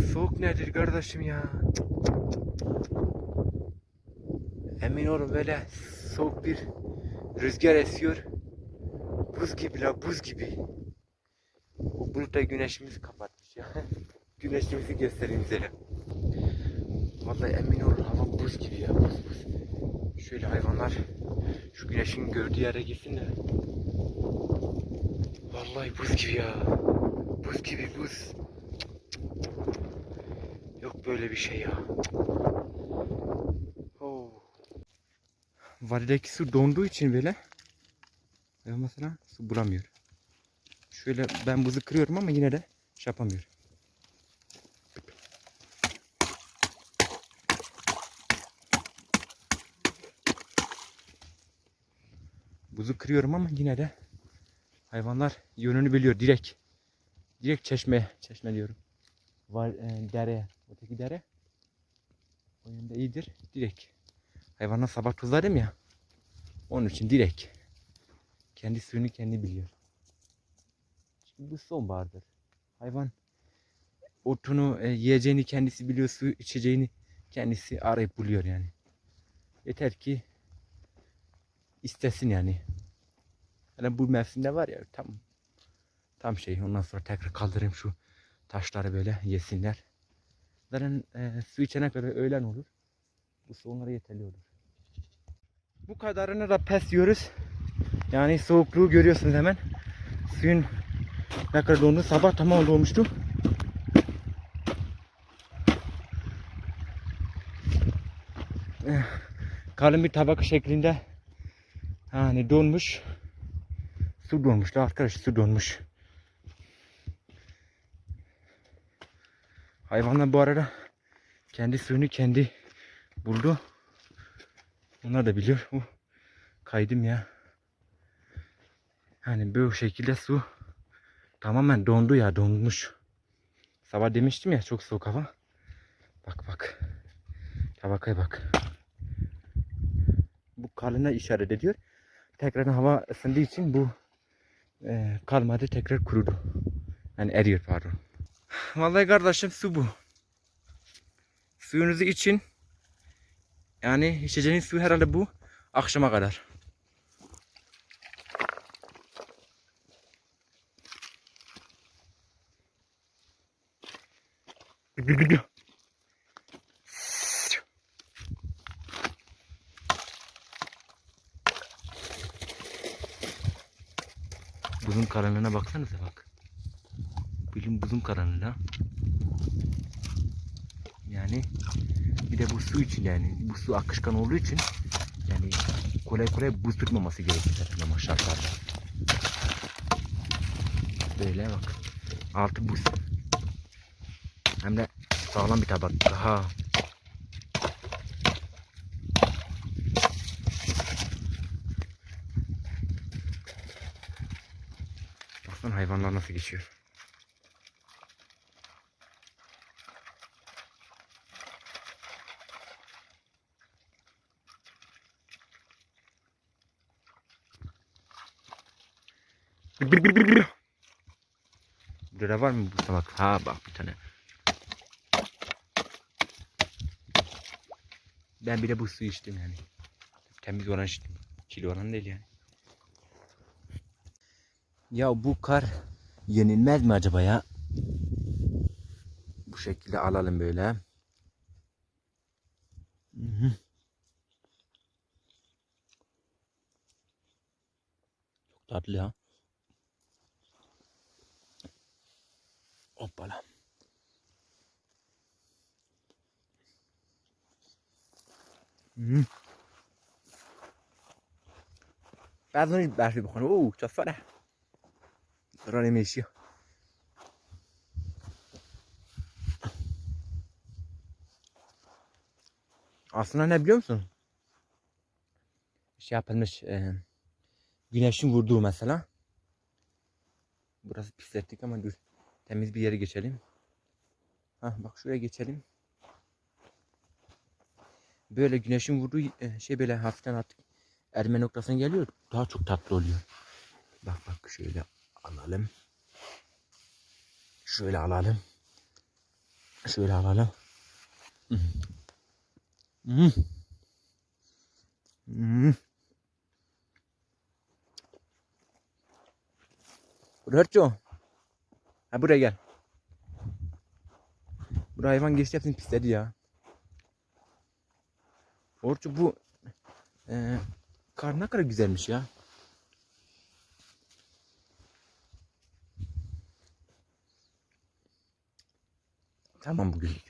bu soğuk nedir kardeşim ya? Emin olun böyle soğuk bir rüzgar esiyor. Buz gibi la buz gibi. O bulut da güneşimizi kapatmış ya. Güneşimizi göstereyim size. Vallahi emin olun hava buz gibi ya buz buz. Şöyle hayvanlar şu güneşin gördüğü yere gitsin de. Vallahi buz gibi ya. Buz gibi buz. Böyle bir şey ya. Oh. Vadideki su donduğu için böyle ya mesela su bulamıyor. Şöyle ben buzu kırıyorum ama yine de şey yapamıyor. Buzu kırıyorum ama yine de hayvanlar yönünü biliyor direkt. Direkt çeşmeye, çeşme diyorum. Var e, dereye, öteki dere. O yönde iyidir. Direkt. Hayvanlar sabah tuzladım ya. Onun için direkt. Kendi suyunu kendi biliyor. Şimdi bu sonbahardır. Hayvan otunu, e, yiyeceğini kendisi biliyor, su içeceğini kendisi arayıp buluyor yani. Yeter ki istesin yani. Yani bu mevsimde var ya tam tam şey ondan sonra tekrar kaldırayım şu taşları böyle yesinler. Zaten e, su içene kadar öğlen olur. Bu su onlara yeterli olur. Bu kadarını da pes yiyoruz. Yani soğukluğu görüyorsunuz hemen. Suyun ne kadar dondu. Sabah tamam dolmuştu. Eh, Kalın bir tabaka şeklinde yani donmuş. Su donmuş da arkadaş su donmuş. Hayvanlar bu arada kendi suyunu kendi buldu. Onlar da biliyor. Uh, kaydım ya. Yani bu şekilde su tamamen dondu ya donmuş. Sabah demiştim ya çok soğuk hava. Bak bak. Tabakaya bak. Bu kalına işaret ediyor. Tekrar hava ısındığı için bu e, kalmadı tekrar kurudu. Yani eriyor pardon. Vallahi kardeşim su bu. Suyunuzu için yani içeceğiniz su herhalde bu akşama kadar. Buzun karanlığına baksanıza bak. Bilin buzun karanlığına. Yani bir de bu su için yani bu su akışkan olduğu için yani kolay kolay buz tutmaması gerekir zaten ama şartlarda. Böyle bak. Altı buz. Hem de sağlam bir tabak. Aha. Baksana hayvanlar nasıl geçiyor. Burada var mı bu tabak? Ha bak bir tane. Ben bir de bu suyu içtim yani. Temiz olan içtim. Kilo olan değil yani. Ya bu kar yenilmez mi acaba ya? Bu şekilde alalım böyle. Hı hı. Çok tatlı ya. Hoppala. Mm. بعد ما برفی بخونه اوه چه فره رانه میشی Aslında ne biliyor musun? Şey yapılmış. E, güneşin vurduğu mesela. Burası pislettik ama dur. Temiz bir yere geçelim. Hah bak şuraya geçelim. Böyle güneşin vurduğu e, şey böyle hafiften artık erime noktasına geliyor. Daha çok tatlı oluyor. Bak bak şöyle alalım. Şöyle alalım. Şöyle alalım. Hmm. Hmm. Roberto. Ha buraya gel. Buraya hayvan geçti hepsini pisledi ya. Orçu bu eee kar ne kadar güzelmiş ya. Tamam bugünlük.